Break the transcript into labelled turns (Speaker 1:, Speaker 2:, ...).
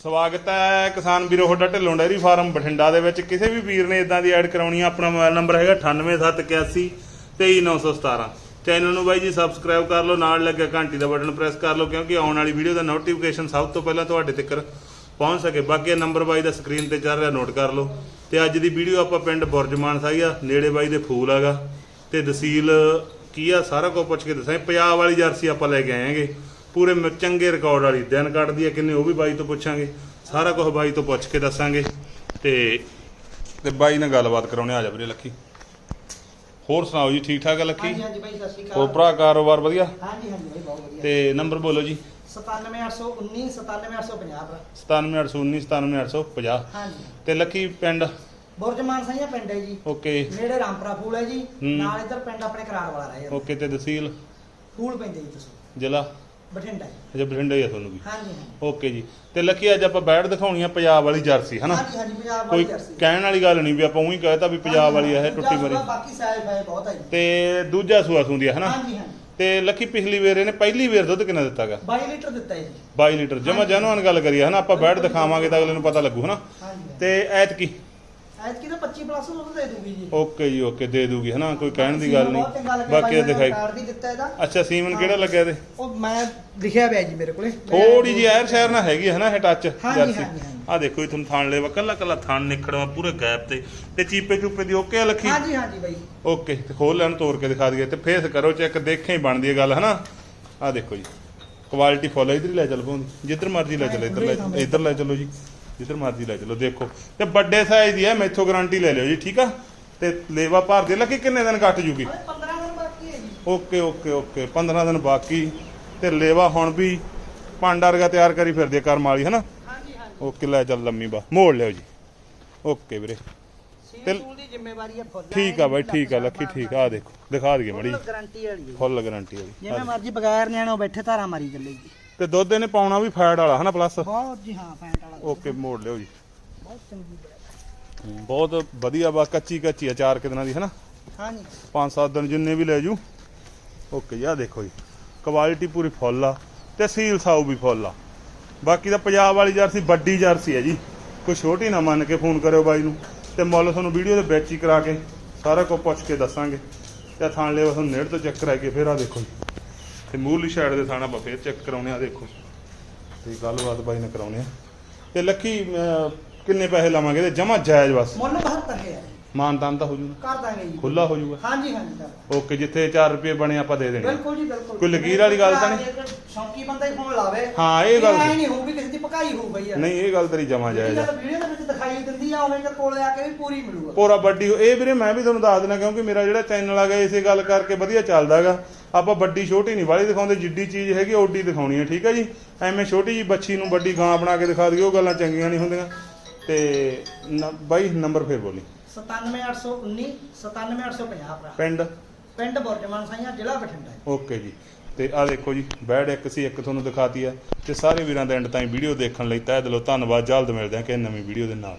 Speaker 1: ਸਵਾਗਤ ਹੈ ਕਿਸਾਨ ਵੀਰੋ, ਤੁਹਾਡਾ ਢਿੱਲੋਂ ਡੈਰੀ ਫਾਰਮ ਬਠਿੰਡਾ ਦੇ ਵਿੱਚ। ਕਿਸੇ ਵੀ ਵੀਰ ਨੇ ਇਦਾਂ ਦੀ ਐਡ ਕਰਾਉਣੀ ਆ, ਆਪਣਾ ਮੋਬਾਈਲ ਨੰਬਰ ਹੈਗਾ 98781 23917 ਚੈਨਲ ਨੂੰ ਬਾਈ ਜੀ ਸਬਸਕ੍ਰਾਈਬ ਕਰ ਲਓ, ਨਾਲ ਲੱਗਿਆ ਘੰਟੀ ਦਾ ਬਟਨ ਪ੍ਰੈਸ ਕਰ ਲਓ, ਕਿਉਂਕਿ ਆਉਣ ਵਾਲੀ ਵੀਡੀਓ ਦਾ ਨੋਟੀਫਿਕੇਸ਼ਨ ਸਭ ਤੋਂ ਪਹਿਲਾਂ ਤੁਹਾਡੇ ਤੱਕ ਪਹੁੰਚ ਸਕੇ। ਬਾਕੀ ਨੰਬਰ ਬਾਈ ਦਾ ਸਕਰੀਨ ਤੇ ਚੱਲ ਰਿਹਾ, ਨੋਟ ਕਰ ਲਓ। ਤੇ ਅੱਜ ਦੀ ਵੀਡੀਓ ਆਪਾਂ ਪਿੰਡ ਬੁਰਜਮਾਨ ਸਾਈ ਆ, ਨੇੜੇ ਬਾਈ ਦੇ ਫੂਲ ਹੈਗਾ। ਤੇ ਤਹਿਸੀਲ ਕੀ ਆ, ਸਾਰਾ ਕੁਝ ਪੁੱਛ ਕੇ ਦੱਸਾਂ ਪੰਜਾਬ ਵਾਲੀ ਜਰਸੀ ਆਪਾਂ ਲੈ ਕੇ ਆਏਗੇ। ਪੂਰੇ ਮ- ਚੰਗੇ ਰਿਕਾਰਡ ਵਾਲੀ ਦਿਨ ਕੱਢਦੀ ਆ ਕਿੰਨੇ ਉਹ ਵੀ ਬਾਈ ਤੋਂ ਪੁੱਛਾਂਗੇ। ਸਾਰਾ ਕੁਝ ਬਾਈ ਤੋਂ ਪੁੱਛ ਕੇ ਦੱਸਾਂਗੇ। ਤੇ ਤੇ ਬਾਈ ਨਾਲ ਗੱਲਬਾਤ ਕਰਾਉਣੇ ਆ ਜਾ ਵੀਰੇ ਲੱਕੀ। ਹੋਰ ਸੁਣਾਓ ਜੀ ਠੀਕ ਠਾਕ ਆ ਲੱਕੀ?
Speaker 2: ਹਾਂਜੀ ਹਾਂਜੀ ਬਾਈ ਸਤਿ ਸ਼੍ਰੀ
Speaker 1: ਹੋਰ
Speaker 2: ਅਕਾਲ
Speaker 1: ਭਰਾ ਕਾਰੋਬਾਰ ਵਧੀਆ?
Speaker 2: ਹਾਂਜੀ ਹਾਂਜੀ ਬਹੁਤ ਵਧੀਆ।
Speaker 1: ਤੇ ਨੰਬਰ ਬੋਲੋ ਜੀ।
Speaker 2: 97819 97850 ਭਰਾ।
Speaker 1: 97819 97850
Speaker 2: ਹਾਂਜੀ।
Speaker 1: ਤੇ ਲੱਕੀ ਪਿੰਡ?
Speaker 2: ਬੁਰਜਮਾਨ ਪਿੰਡ ਹੈ ਜੀ।
Speaker 1: ਓਕੇ।
Speaker 2: ਨੇੜੇ ਰਾਮਪੁਰਾ ਫੂਲ ਹੈ ਜੀ।
Speaker 1: ਹੂੰ।
Speaker 2: ਨਾਲ ਇੱਧਰ ਪਿੰਡ ਆਪਣੇ ਕਰਾਰ ਵਾਲਾ ਰਹਿ ਜਾਂਦਾ।
Speaker 1: ਓਕੇ ਤੇ ਤਹਿਸੀਲ?
Speaker 2: ਫੂਲ ਪੈਂਦੇ ਜੀ ਤੁਸੀਂ
Speaker 1: ਜ਼ਿਲ੍ਹਾ?
Speaker 2: ਬਠਿੰਡਾ ਜੀ।
Speaker 1: ਅਜਾ ਬਠਿੰਡਾ ਹੀ ਆ ਤੁਹਾਨੂੰ ਵੀ।
Speaker 2: ਹਾਂਜੀ ਹਾਂਜੀ।
Speaker 1: ਓਕੇ ਜੀ। ਤੇ ਲੱਕੀ ਅੱਜ ਆਪਾਂ ਬੈਠ ਦਿਖਾਉਣੀ ਆ ਪੰਜਾਬ ਵਾਲੀ ਜਰਸੀ ਹਨਾ?
Speaker 2: ਹਾਂਜੀ ਹਾਂਜੀ ਪੰਜਾਬ
Speaker 1: ਕੋਈ
Speaker 2: ਵਾਲੀ ਜਰਸੀ।
Speaker 1: ਕਹਿਣ ਵਾਲੀ ਗੱਲ ਨਹੀਂ ਵੀ ਆਪਾਂ ਉਹੀ ਕਹਤਾ ਵੀ ਪੰਜਾਬ ਵਾਲੀ ਆ ਇਹ ਟੁੱਟੀ ਮਰੀ।
Speaker 2: ਬਾਕੀ ਸਾਈਜ਼ ਹੈ ਬਹੁਤ ਹੈ ਜੀ।
Speaker 1: ਤੇ ਦੂਜਾ ਸੂਆ ਸੁੰਦੀ ਆ ਹਨਾ?
Speaker 2: ਹਾਂਜੀ ਹਾਂਜੀ।
Speaker 1: ਤੇ ਲੱਕੀ ਪਿਛਲੀ ਵੇਰ ਇਹਨੇ ਪਹਿਲੀ ਵੇਰ ਦੁੱਧ ਕਿੰਨਾ ਦਿੱਤਾਗਾ?
Speaker 2: 22 ਲੀਟਰ ਦਿੱਤਾ ਹੈ ਜੀ।
Speaker 1: 22 ਲੀਟਰ। ਜਮਾ ਜੈਨੂਅਨ ਗੱਲ ਕਰੀਏ ਹਨਾ? ਆਪਾਂ ਬੈਠ ਦਿਖਾਵਾਂਗੇ ਤਾਂ ਅਗਲੇ ਨੂੰ ਪਤਾ ਲੱਗੂ ਹਨਾ?
Speaker 2: ਹਾਂਜੀ।
Speaker 1: ਤੇ ਐਤਕੀ
Speaker 2: ਐਤ ਕੀ ਤਾਂ 25 ਪਲੱਸ ਦੁੱਧ ਦੇ ਦੂਗੀ ਜੀ।
Speaker 1: ਓਕੇ ਜੀ ਓਕੇ ਦੇ ਦੂਗੀ ਹਨਾ? ਕੋਈ ਕਹਿਣ ਦੀ ਗੱਲ
Speaker 2: ਬਹੁਤ ਚੰਗਾ
Speaker 1: ਨਹੀਂ
Speaker 2: ਲੱਗਿਆ
Speaker 1: ਬਾਕੀ ਇਹ ਦਿਖਾਈ
Speaker 2: ਕਾਰਡ ਵੀ ਦਿੱਤਾ ਇਹਦਾ।
Speaker 1: ਅੱਛਾ ਸੀਮਨ ਕਿਹੜਾ ਲੱਗਿਆ ਤੇ
Speaker 2: ਉਹ ਮੈਂ ਲਿਖਿਆ ਪਿਆ ਜੀ ਮੇਰੇ ਕੋਲੇ।
Speaker 1: ਥੋੜੀ ਜੀ ਐਰ ਸ਼ਹਿਰ ਨਾਲ ਹੈਗੀ ਹੈ ਇਹ ਟੱਚ
Speaker 2: ਹਾਂਜੀ,
Speaker 1: ਜਰਸੀ।
Speaker 2: ਹਾਂਜੀ, ਹਾਂਜੀ।
Speaker 1: ਆ ਦੇਖੋ ਜੀ ਤੁਹਾਨੂੰ ਥਾਣ ਲੈਵਾ ਕੱਲਾ ਕੱਲਾ ਥਾਣ ਨਿਖੜਵਾ ਪੂਰੇ ਗੈਪ ਤੇ। ਤੇ ਚੀਪੇ ਚੂਪੇ ਦੀ ਓਕੇ ਆ ਲੱਖੀ?
Speaker 2: ਹਾਂਜੀ ਹਾਂਜੀ ਬਾਈ।
Speaker 1: ਓਕੇ ਤੇ ਖੋਲ ਲੈਣ ਤੋੜ ਕੇ ਦਿਖਾ ਦਈਏ। ਤੇ ਫੇਸ ਕਰੋ ਚੈੱਕ ਦੇਖੇ ਹੀ ਬਣਦੀ ਹੈ ਗੱਲ ਹਨਾ? ਆ ਦੇਖੋ ਜੀ ਕੁਆਲਿਟੀ ਫੁੱਲ ਇਧਰ ਹੀ ਲੈ ਚੱਲ ਪਉਂਦੀ ਜਿੱਧਰ ਮਰਜ਼ੀ ਲੈ ਚੱਲ ਇੱਧਰ ਲੈ ਇੱਧਰ ਲੈ ਚੱਲੋ ਜੀ। ਜਿੱਧਰ ਮਰਜ਼ੀ ਲੈ ਚੱਲੋ ਦੇਖੋ। ਤੇ ਵੱਡੇ ਸਾਈਜ਼ ਦੀ ਹੈ ਮੈਥੋਂ ਗਾਰੰਟੀ ਲੈ ਲਿਓ ਜੀ ਠੀਕ ਆ? ਤੇ ਲੇਵਾ ਭਰ ਦੇ ਲੱਗੀ ਕਿੰਨੇ ਦਿਨ ਕੱਟ ਜੂਗੀ?
Speaker 2: ਹਲੇ 15 ਦਿਨ ਬਾਕੀ ਹੈ ਜੀ।
Speaker 1: ਓਕੇ ਓਕੇ ਓਕੇ 15 ਦਿਨ ਬਾਕੀ। ਤੇ ਲੇਵਾ ਹੁਣ ਵੀ ਪਾਂਡਾ ਵਰਗਾ ਤਿਆਰ ਕਰੀ ਫਿਰਦੀ ਹੈ ਕਰਮ ਵਾਲੀ ਹਨਾ?
Speaker 2: ਹਾਂਜੀ ਹਾਂਜੀ।
Speaker 1: ਓਕੇ ਲੈ ਚੱਲ ਲੰਮੀ ਬਾ ਮੋੜ ਲਿਓ ਜੀ। ਓਕੇ ਵੀਰੇ। ਤੇ-
Speaker 2: ਦੀ ਜ਼ਿੰਮੇਵਾਰੀ ਹੈ ਫੁੱਲ
Speaker 1: ਠੀਕ ਆ ਬਾਈ ਠੀਕ ਆ ਲੱਖੀ ਠੀਕ ਆ ਦੇਖੋ ਦਿਖਾ ਦਈਏ ਮੜੀ।
Speaker 2: ਗਾਰੰਟੀ ਵਾਲੀ ਹੈ
Speaker 1: ਫੁੱਲ ਗਾਰੰਟੀ ਵਾਲੀ
Speaker 2: ਜਿਵੇਂ ਮਰਜ਼ੀ ਬਗੈਰ ਨਿਆਣੋ ਬੈਠੇ ਧਾਰਾ ਮਾਰੀ ਚੱਲੇਗੀ
Speaker 1: ਤੇ ਦੁੱਧ ਇਹਨੇ ਪਾਉਣਾ ਵੀ ਫੈਟ ਵਾਲਾ ਹਨਾ ਪਲੱਸ?
Speaker 2: ਬਹੁਤ ਜੀ ਹਾਂ ਪੈਂਟ ਵਾਲਾ
Speaker 1: ਓਕੇ ਮੋੜ ਲਿਓ ਜੀ।
Speaker 2: ਬਹੁਤ ਚੰਗੀ
Speaker 1: ਬਹੁਤ ਵਧੀਆ ਬਾ ਕੱਚੀ ਕੱਚੀ ਆ ਚਾਰ ਕੁ ਦਿਨਾਂ ਦੀ ਹਨਾ?
Speaker 2: ਹਾਂਜੀ।
Speaker 1: ਪੰਜ ਸੱਤ ਦਿਨ ਜਿੰਨੇ ਵੀ ਲੈ ਜੂ। ਓਕੇ ਜੀ ਆ ਦੇਖੋ ਜੀ। ਕੁਆਲਿਟੀ ਪੂਰੀ ਫੁੱਲ ਆ ਤੇ ਸੀਲ ਸਾਊ ਵੀ ਫੁੱਲ ਆ। ਬਾਕੀ ਤਾਂ ਪੰਜਾਬ ਵਾਲੀ ਜਰਸੀ ਵੱਡੀ ਜਰਸੀ ਹੈ ਜੀ। ਕੋਈ ਛੋਟੀ ਨਾ ਮੰਨ ਕੇ ਫੋਨ ਕਰਿਓ ਬਾਈ ਨੂੰ। ਤੇ ਮੁੱਲ ਤੁਹਾਨੂੰ ਵੀਡੀਓ ਦੇ ਵਿੱਚ ਹੀ ਕਰਾ ਕੇ ਸਾਰਾ ਕੁਝ ਪੁੱਛ ਕੇ ਦੱਸਾਂਗੇ। ਤੇ ਥਾਣ ਲਿਓ ਤੁਹਾਨੂੰ ਨੇੜ ਤੋਂ ਚੈੱਕ ਕਰਾਈਏ ਫਿਰ ਆ ਦੇਖੋ ਜੀ। ਤੇ ਮੂਹਰਲੀ ਸਾਈਡ ਦੇ ਥਾਣਾ ਆਪਾਂ ਫੇਰ ਚੈੱਕ ਕਰਾਉਣੇ ਆ ਦੇਖੋ। ਤੇ ਗੱਲਬਾਤ ਬਾਈ ਨਾਲ ਕਰਾਉਣੇ ਆ ਤੇ ਲੱਕੀ ਕਿੰਨੇ ਪੈਸੇ ਲਾਵਾਂਗੇ? ਤੇ ਜਮਾ ਜਾਇਜ਼ ਬਸ।
Speaker 2: ਮੁੱਲ 72 ਹੈ।
Speaker 1: ਮਾਨਤਾਨ ਤਾਂ ਹੋ ਜੂਗਾ।
Speaker 2: ਕਰ ਦਾਂਗੇ ਜੀ।
Speaker 1: ਖੁੱਲਾ ਹੋ ਜੂਗਾ।
Speaker 2: ਹਾਂਜੀ ਹਾਂਜੀ ਕਰ
Speaker 1: ਓਕੇ ਜਿੱਥੇ 4 ਰੁਪਏ ਬਣੇ ਆਪਾਂ ਦੇ ਦੇਣੇ
Speaker 2: ਬਿਲਕੁਲ ਜੀ ਬਿਲਕੁਲ।
Speaker 1: ਕੋਈ ਲਕੀਰ ਵਾਲੀ ਗੱਲ ਤਾਂ ਨਹੀਂ?
Speaker 2: ਸ਼ੌਂਕੀ ਬੰਦਾ ਹੀ ਫੋਨ ਲਾਵੇ।
Speaker 1: ਹਾਂ, ਇਹ ਗੱਲ-
Speaker 2: ਐ ਨਹੀਂ ਹੋਊਗੀ ਦੀ ਪਕਾਈ ਹੋਊ ਬਈ ਯਾਰ
Speaker 1: ਨਹੀਂ ਇਹ ਗੱਲ ਤੇਰੀ ਜਮਾ ਜਾਇਜ਼ ਆ।
Speaker 2: ਵੀਡੀਓ ਦੇ ਵਿੱਚ ਦਿਖਾਈ ਦਿੰਦੀ ਆ ਉਵੇਂ ਤੇ ਕੋਲੇ ਆ ਕੇ ਵੀ ਪੂਰੀ ਮਿਲੂਗਾ।
Speaker 1: ਪੂਰਾ ਵੱਡੀ ਹੋ- ਇਹ ਵੀਰੇ ਮੈਂ ਵੀ ਤੁਹਾਨੂੰ ਦੱਸ ਦੇਣਾ ਕਿਉਂਕਿ ਮੇਰਾ ਜਿਹੜਾ ਚੈਨਲ ਹੈਗਾ ਇਸੇ ਗੱਲ ਕਰਕੇ ਵਧੀਆ ਚੱਲਦਾ ਹੈਗਾ ਆਪਾਂ ਵੱਡੀ ਛੋਟੀ ਨਹੀਂ ਵਾਲੀ ਦਿਖਾਉਂਦੇ ਜਿੱਡੀ ਚੀਜ਼ ਹੈਗੀ ਓਡੀ ਦਿਖਾਉਣੀ ਹੈ ਠੀਕ ਹੈ ਜੀ? ਐਵੇਂ ਛੋਟੀ ਜੀ ਬੱਚੀ ਨੂੰ ਵੱਡੀ ਗਾਂ ਬਣਾ ਕੇ ਦਿਖਾ ਦਈਏ ਉਹ ਗੱਲਾਂ ਚੰਗੀਆਂ ਨਹੀਂ ਹੁੰਦੀਆਂ। ਤੇ ਨ- ਬਾਈ ਨੰਬਰ ਫੇਰ ਬੋਲੀ।
Speaker 2: 97819 97850 ਭਰਾ।
Speaker 1: ਪਿੰਡ?
Speaker 2: ਪਿੰਡ ਬੁਰਜਮਾਨ ਸਾਈਆਂ ਜ਼ਿਲ੍ਹਾ ਬਠਿੰਡਾ
Speaker 1: ਓਕੇ ਜੀ। ਤੇ ਆ ਦੇਖੋ ਜੀ, ਬੈਡ ਇੱਕ ਸੀ, ਇੱਕ ਤੁਹਾਨੂੰ ਦਿਖਾਤੀ ਆ ਤੇ ਸਾਰੇ ਵੀਰਾਂ ਦਾ ਐਂਡ ਤਾਈਂ ਵੀਡੀਓ ਦੇਖਣ ਲਈ ਤਹਿ ਦਿਲੋਂ ਧੰਨਵਾਦ, ਜਲਦ ਮਿਲਦੇ ਹਾਂ ਕਿ ਨਵੀਂ ਵੀਡੀਓ ਦੇ ਨਾਲ।